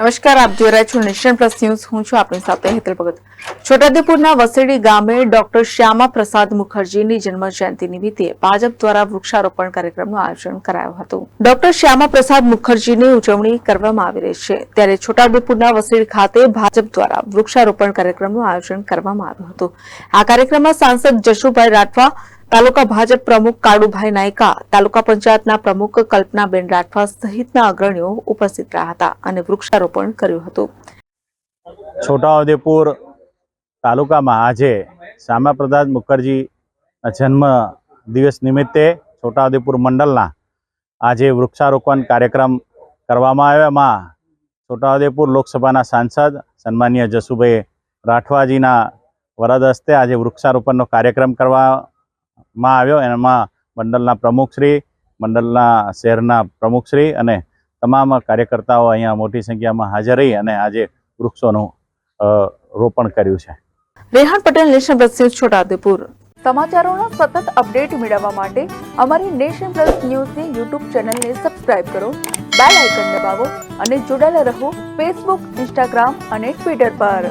નમસ્કાર, આપ જોઈ રહ્યા છો નેશન પ્લસ ન્યૂઝ. હું છું આપની સાથે હેતલ ભગત. છોટાદેપુરના વસેડી ગામે ડોક્ટર શ્યામા પ્રસાદ મુખર્જીની જન્મ જયંતિ નિમિત્તે ભાજપ દ્વારા વૃક્ષારોપણ કાર્યક્રમનું આયોજન કરાયું હતું. ડોક્ટર શ્યામા પ્રસાદ મુખર્જીની ઉજવણી કરવામાં આવી રહી છે. ત્યારે છોટાદેપુરના વસેડી ખાતે ભાજપ દ્વારા વૃક્ષારોપણ કાર્યક્રમનું આયોજન કરવામાં આવ્યું હતું. આ કાર્યક્રમમાં સાંસદ જશુભાઈ રાઠવા તાલુકા ભાજપ પ્રમુખ કાળુભાઈ નાયકા, તાલુકા પંચાયતના પ્રમુખ કલ્પનાબેન રાઠવા સહિતના અગ્રણીઓ ઉપસ્થિત રહ્યા હતા અને વૃક્ષારોપણ કર્યું હતું. છોટાઉદેપુર તાલુકામાં આજે શ્યામાપ્રસાદ મુખર્જી જન્મ દિવસ નિમિત્તે છોટાઉદેપુર મંડળના આજે વૃક્ષારોપણ કાર્યક્રમ કરવામાં આવ્યામાં છોટાઉદેપુર લોકસભાના સાંસદ સન્માનીય જસુભાઈ રાઠવાજીના વરદ હસ્તે આજે વૃક્ષારોપણનો કાર્યક્રમ કરવામાં આવ્યો. એમાં મંડળના પ્રમુખશ્રી, મંડળના શહેરના પ્રમુખશ્રી અને તમામ કાર્યકર્તાઓ અહીંયા મોટી સંખ્યામાં હાજર રહી અને આજે વૃક્ષોનું રોપણ કર્યું છે. Rehan Patel nation plus Chhota Udepur. સમાચારોનો સતત અપડેટ મેળવવા માટે અમારી નેશન પ્લસ ન્યૂઝની યુટ્યુબ ચેનલને સબસ્ક્રાઇબ કરો, બેલ આઇકન દબાવો અને જોડાયેલા રહો ફેસબુક, ઇન્સ્ટાગ્રામ અને ટ્વિટર પર.